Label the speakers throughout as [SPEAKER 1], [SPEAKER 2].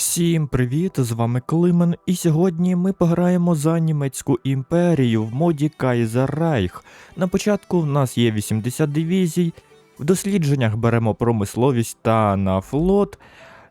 [SPEAKER 1] Всім привіт! З вами Климен, і сьогодні ми пограємо за німецьку імперію в моді Kaiser Reich. На початку в нас є 80 дивізій, в дослідженнях беремо промисловість та на флот,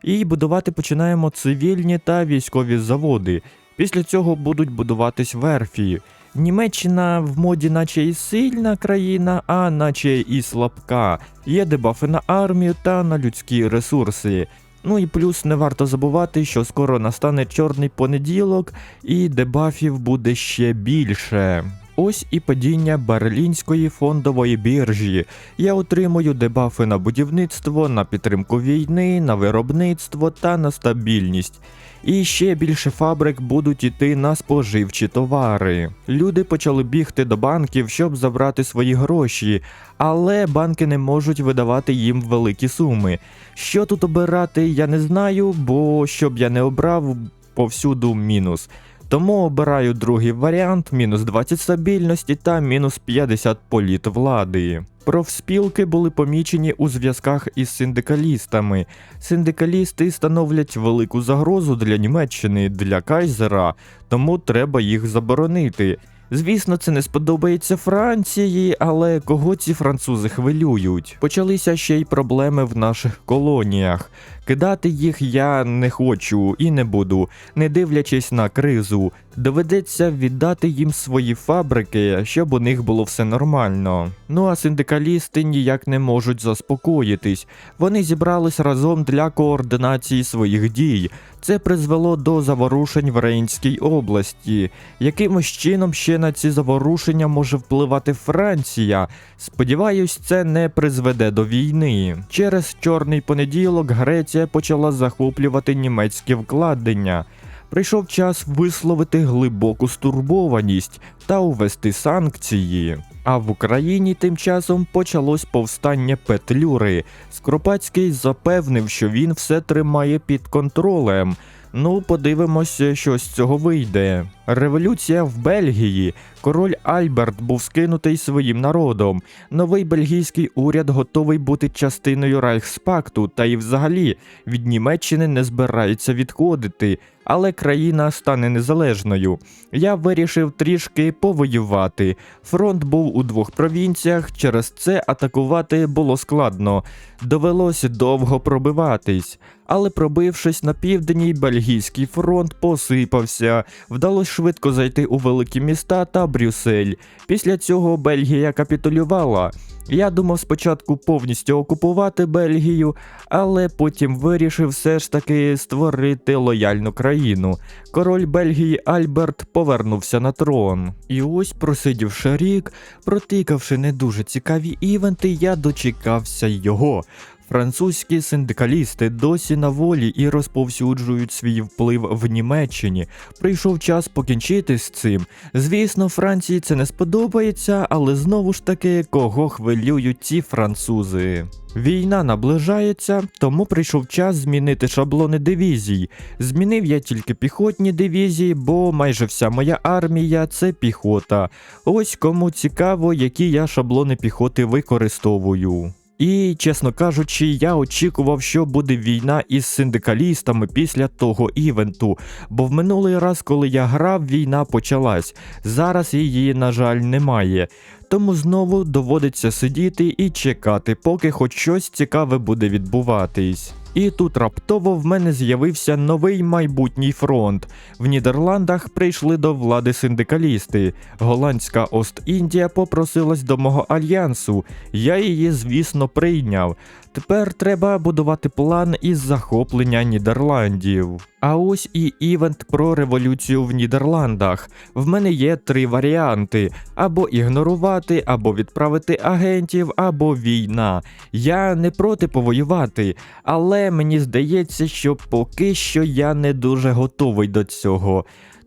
[SPEAKER 1] і будувати починаємо цивільні та військові заводи. Після цього будуть будуватись верфі. Німеччина в моді наче і сильна країна, а наче і слабка. Є дебафи на армію та на людські ресурси. Ну і плюс не варто забувати, що скоро настане чорний понеділок, і дебафів буде ще більше. Ось і падіння берлінської фондової біржі. Я отримую дебафи на будівництво, на підтримку війни, на виробництво та на стабільність. І ще більше фабрик будуть іти на споживчі товари. Люди почали бігти до банків, щоб забрати свої гроші, але банки не можуть видавати їм великі суми. Що тут обирати, я не знаю, бо щоб я не обрав повсюду мінус. Тому обираю другий варіант: мінус 20 стабільності та мінус 50 політ влади. Профспілки були помічені у зв'язках із синдикалістами. Синдикалісти становлять велику загрозу для Німеччини, для Кайзера, тому треба їх заборонити. Звісно, це не сподобається Франції, але кого ці французи хвилюють? Почалися ще й проблеми в наших колоніях. Кидати їх я не хочу і не буду, не дивлячись на кризу. Доведеться віддати їм свої фабрики, щоб у них було все нормально. Ну а синдикалісти ніяк не можуть заспокоїтись. Вони зібрались разом для координації своїх дій. Це призвело до заворушень в Рейнській області. Якимось чином ще на ці заворушення може впливати Франція. Сподіваюсь, це не призведе до війни. Через чорний понеділок Греція почала захоплювати німецькі вкладення. Прийшов час висловити глибоку стурбованість та увести санкції. А в Україні тим часом почалось повстання Петлюри. Скропацький запевнив, що він все тримає під контролем. Ну, подивимося, що з цього вийде. Революція в Бельгії. Король Альберт був скинутий своїм народом. Новий бельгійський уряд готовий бути частиною Райхспакту, та і взагалі від Німеччини не збирається відходити, але країна стане незалежною. Я вирішив трішки повоювати. Фронт був у двох провінціях, через це атакувати було складно. Довелося довго пробиватись. Але пробившись на південній, бельгійський фронт посипався. Вдалося швидко зайти у великі міста та Брюссель. Після цього Бельгія капітулювала. Я думав спочатку повністю окупувати Бельгію, але потім вирішив все ж таки створити лояльну країну. Король Бельгії Альберт повернувся на трон. І ось, просидівши рік, протикавши не дуже цікаві івенти, я дочекався його. Французькі синдикалісти досі на волі і розповсюджують свій вплив в Німеччині. Прийшов час покінчити з цим. Звісно, Франції це не сподобається, але знову ж таки, кого хвилюють ці французи. Війна наближається, тому прийшов час змінити шаблони дивізій. Змінив я тільки піхотні дивізії, бо майже вся моя армія це піхота. Ось кому цікаво, які я шаблони піхоти використовую. І, чесно кажучи, я очікував, що буде війна із синдикалістами після того івенту, бо в минулий раз, коли я грав, війна почалась. Зараз її, на жаль, немає. Тому знову доводиться сидіти і чекати, поки хоч щось цікаве буде відбуватись. І тут раптово в мене з'явився новий майбутній фронт. В Нідерландах прийшли до влади синдикалісти. Голландська Ост-Індія попросилась до мого альянсу. Я її, звісно, прийняв. Тепер треба будувати план із захоплення Нідерландів. А ось і івент про революцію в Нідерландах. В мене є три варіанти: або ігнорувати, або відправити агентів, або війна. Я не проти повоювати, але мені здається, що поки що я не дуже готовий до цього.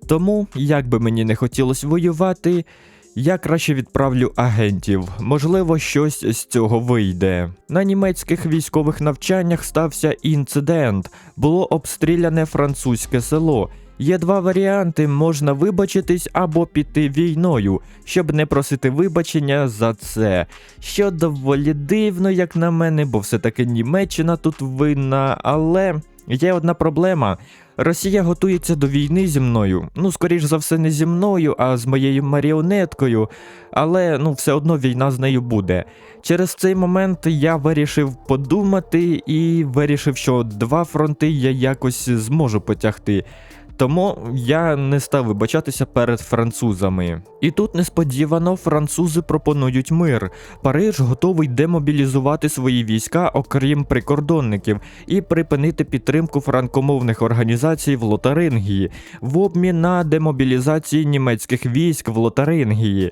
[SPEAKER 1] Тому, як би мені не хотілося воювати, я краще відправлю агентів, можливо, щось з цього вийде. На німецьких військових навчаннях стався інцидент, було обстріляне французьке село. Є два варіанти: можна вибачитись або піти війною, щоб не просити вибачення за це. Що доволі дивно, як на мене, бо все-таки Німеччина тут винна, але Є одна проблема. Росія готується до війни зі мною. Ну, скоріш за все, не зі мною, а з моєю маріонеткою. Але ну, все одно війна з нею буде. Через цей момент я вирішив подумати і вирішив, що два фронти я якось зможу потягти. Тому я не став вибачатися перед французами. І тут несподівано французи пропонують мир. Париж готовий демобілізувати свої війська, окрім прикордонників, і припинити підтримку франкомовних організацій в Лотарингії в обмін на демобілізацію німецьких військ в Лотарингії.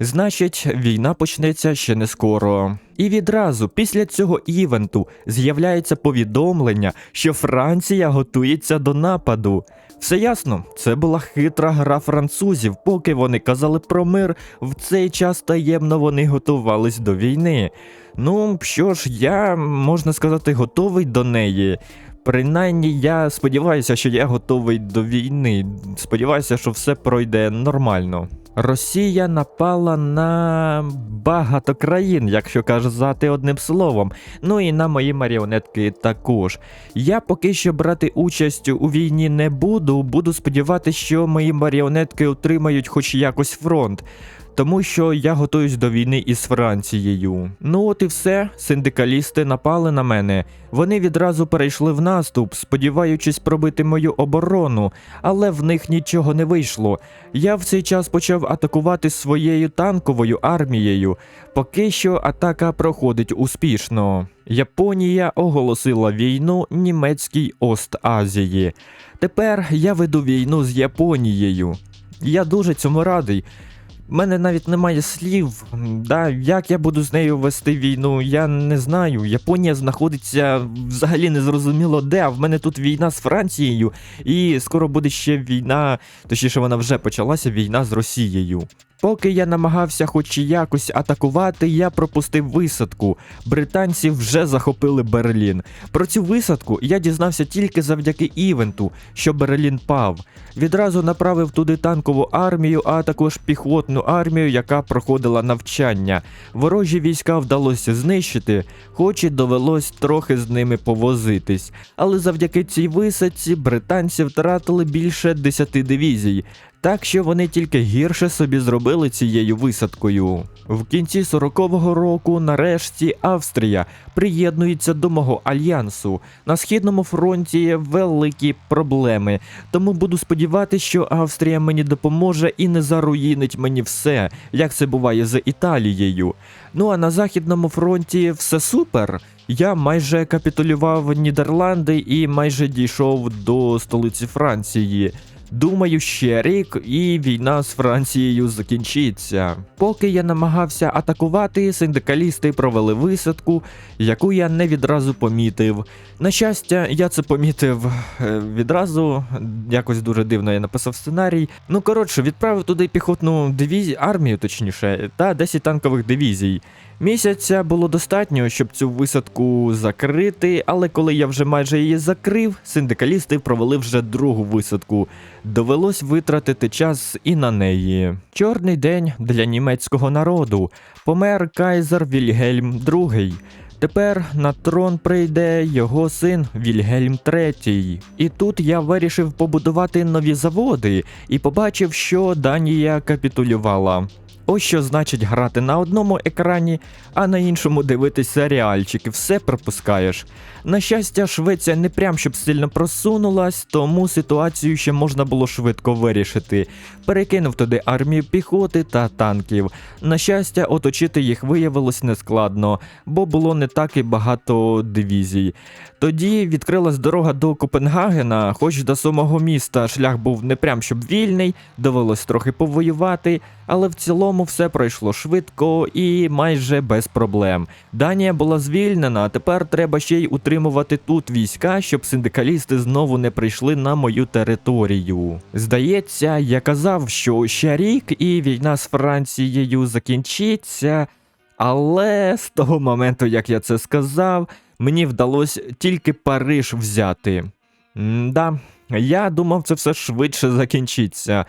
[SPEAKER 1] Значить, війна почнеться ще не скоро. І відразу після цього івенту з'являється повідомлення, що Франція готується до нападу. Все ясно, це була хитра гра французів, поки вони казали про мир, в цей час таємно вони готувались до війни. Ну що ж, я можна сказати, готовий до неї. Принаймні, я сподіваюся, що я готовий до війни. Сподіваюся, що все пройде нормально. Росія напала на багато країн, якщо казати одним словом. Ну і на мої маріонетки також. Я поки що брати участь у війні не буду. Буду сподіватися, що мої маріонетки отримають хоч якось фронт. Тому що я готуюсь до війни із Францією. Ну от і все, синдикалісти напали на мене. Вони відразу перейшли в наступ, сподіваючись пробити мою оборону, але в них нічого не вийшло. Я в цей час почав атакувати своєю танковою армією. Поки що атака проходить успішно. Японія оголосила війну німецькій Ост-Азії. Тепер я веду війну з Японією. Я дуже цьому радий. У мене навіть немає слів. Да, як я буду з нею вести війну, я не знаю. Японія знаходиться взагалі незрозуміло де, в мене тут війна з Францією, і скоро буде ще війна, точніше, вона вже почалася війна з Росією. Поки я намагався хоч якось атакувати, я пропустив висадку. Британці вже захопили Берлін. Про цю висадку я дізнався тільки завдяки івенту, що Берлін пав. Відразу направив туди танкову армію, а також піхотну армію, яка проходила навчання. Ворожі війська вдалося знищити, хоч і довелось трохи з ними повозитись. Але завдяки цій висадці британці втратили більше 10 дивізій. Так що вони тільки гірше собі зробили цією висадкою. В кінці 40-го року, нарешті, Австрія приєднується до мого альянсу. На східному фронті великі проблеми, тому буду сподіватися, що Австрія мені допоможе і не заруїнить мені все, як це буває з Італією. Ну а на західному фронті все супер. Я майже капітулював Нідерланди і майже дійшов до столиці Франції. Думаю, ще рік і війна з Францією закінчиться. Поки я намагався атакувати, синдикалісти провели висадку, яку я не відразу помітив. На щастя, я це помітив е, відразу. Якось дуже дивно я написав сценарій. Ну коротше, відправив туди піхотну дивізію, армію, точніше, та 10 танкових дивізій. Місяця було достатньо, щоб цю висадку закрити, але коли я вже майже її закрив, синдикалісти провели вже другу висадку. Довелось витратити час і на неї. Чорний день для німецького народу. Помер кайзер Вільгельм II. Тепер на трон прийде його син Вільгельм III. І тут я вирішив побудувати нові заводи і побачив, що Данія капітулювала. Ось що значить грати на одному екрані, а на іншому дивитись серіальчики, все пропускаєш. На щастя, Швеція не прям щоб сильно просунулась, тому ситуацію ще можна було швидко вирішити. Перекинув туди армію піхоти та танків. На щастя, оточити їх виявилось нескладно, бо було не так і багато дивізій. Тоді відкрилась дорога до Копенгагена, хоч до самого міста шлях був не прям щоб вільний, довелось трохи повоювати, але в цілому все пройшло швидко і майже без проблем. Данія була звільнена, а тепер треба ще й утримувати тут війська, щоб синдикалісти знову не прийшли на мою територію. Здається, я казав, що ще рік і війна з Францією закінчиться. Але з того моменту, як я це сказав, мені вдалося тільки Париж взяти. Да, я думав, це все швидше закінчиться.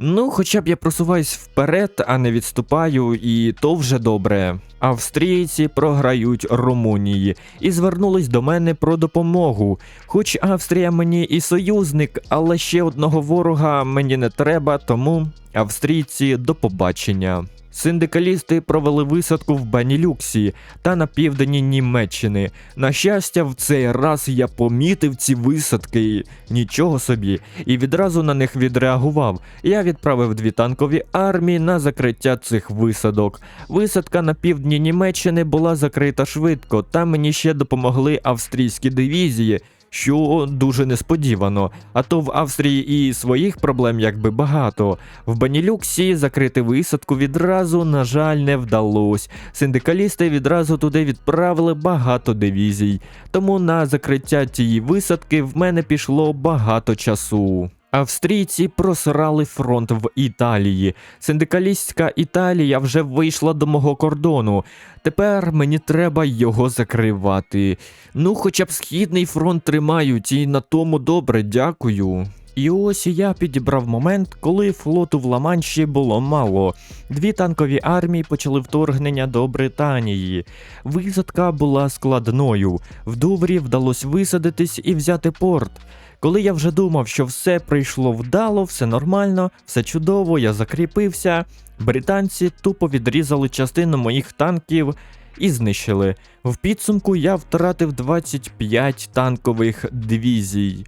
[SPEAKER 1] Ну, хоча б я просуваюсь вперед, а не відступаю, і то вже добре. Австрійці програють Румунії і звернулись до мене про допомогу. Хоч Австрія мені і союзник, але ще одного ворога мені не треба, тому австрійці до побачення. Синдикалісти провели висадку в Банілюксі та на південні Німеччини. На щастя, в цей раз я помітив ці висадки, нічого собі, і відразу на них відреагував. Я відправив дві танкові армії на закриття цих висадок. Висадка на півдні Німеччини була закрита швидко, та мені ще допомогли австрійські дивізії. Що дуже несподівано, а то в Австрії і своїх проблем якби багато. В Банілюксі закрити висадку відразу, на жаль, не вдалось. Синдикалісти відразу туди відправили багато дивізій, тому на закриття тієї висадки в мене пішло багато часу. Австрійці просрали фронт в Італії. Синдикалістська Італія вже вийшла до мого кордону. Тепер мені треба його закривати. Ну, хоча б східний фронт тримають, і на тому добре, дякую. І ось я підібрав момент, коли флоту в Ла-Манші було мало. Дві танкові армії почали вторгнення до Британії. Висадка була складною. В Дуврі вдалося висадитись і взяти порт. Коли я вже думав, що все прийшло вдало, все нормально, все чудово, я закріпився. Британці тупо відрізали частину моїх танків і знищили. В підсумку я втратив 25 танкових дивізій.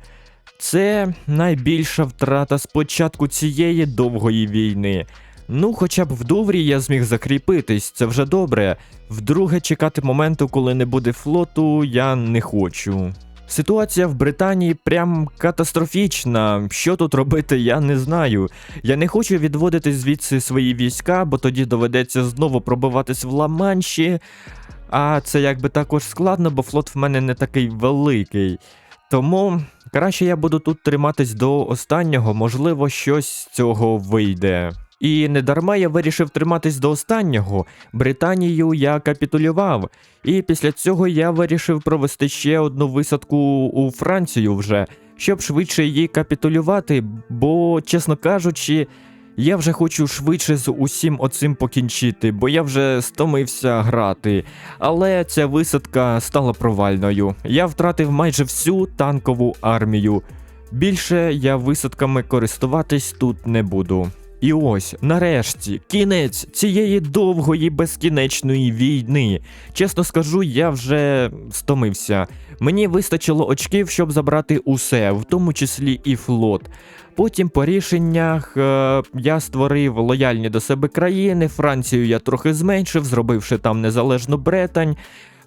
[SPEAKER 1] Це найбільша втрата з початку цієї довгої війни. Ну, хоча б в Дуврі я зміг закріпитись, це вже добре. Вдруге, чекати моменту, коли не буде флоту, я не хочу. Ситуація в Британії прям катастрофічна. Що тут робити, я не знаю. Я не хочу відводити звідси свої війська, бо тоді доведеться знову пробиватись в Ла-Манші. А це якби також складно, бо флот в мене не такий великий. Тому краще я буду тут триматись до останнього, можливо, щось з цього вийде. І не дарма я вирішив триматись до останнього. Британію я капітулював, і після цього я вирішив провести ще одну висадку у Францію вже, щоб швидше її капітулювати, бо, чесно кажучи, я вже хочу швидше з усім оцим покінчити, бо я вже стомився грати. Але ця висадка стала провальною. Я втратив майже всю танкову армію. Більше я висадками користуватись тут не буду. І ось, нарешті, кінець цієї довгої безкінечної війни. Чесно скажу, я вже стомився. Мені вистачило очків, щоб забрати усе, в тому числі і флот. Потім по рішеннях е, я створив лояльні до себе країни. Францію я трохи зменшив, зробивши там незалежну Бретань.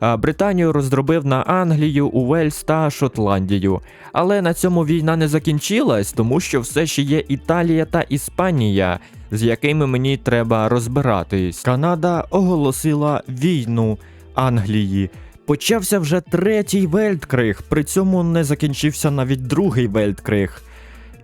[SPEAKER 1] Британію роздробив на Англію, Уельс та Шотландію. Але на цьому війна не закінчилась, тому що все ще є Італія та Іспанія, з якими мені треба розбиратись. Канада оголосила війну Англії. Почався вже третій Вельткриг, при цьому не закінчився навіть другий Вельткриг.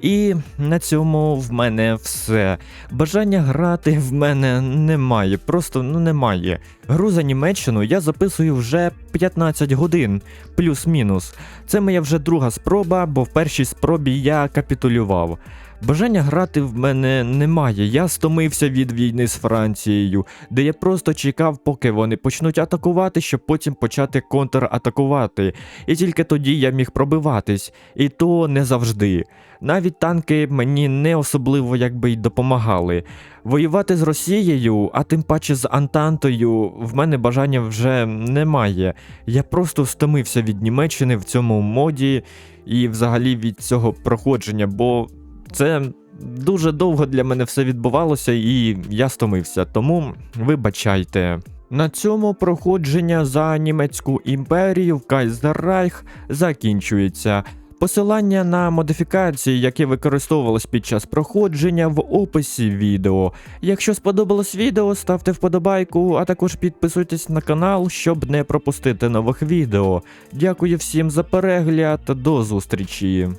[SPEAKER 1] І на цьому в мене все. Бажання грати в мене немає, просто ну немає. Гру за Німеччину я записую вже 15 годин, плюс-мінус. Це моя вже друга спроба, бо в першій спробі я капітулював. Бажання грати в мене немає. Я стомився від війни з Францією, де я просто чекав, поки вони почнуть атакувати, щоб потім почати контратакувати. І тільки тоді я міг пробиватись, і то не завжди. Навіть танки мені не особливо якби й допомагали. Воювати з Росією, а тим паче з Антантою, в мене бажання вже немає. Я просто стомився від Німеччини в цьому моді і взагалі від цього проходження, бо це дуже довго для мене все відбувалося, і я стомився, тому вибачайте. На цьому проходження за німецьку імперію в Кайзеррайх закінчується. Посилання на модифікації, які використовувались під час проходження в описі відео. Якщо сподобалось відео, ставте вподобайку, а також підписуйтесь на канал, щоб не пропустити нових відео. Дякую всім за перегляд, до зустрічі!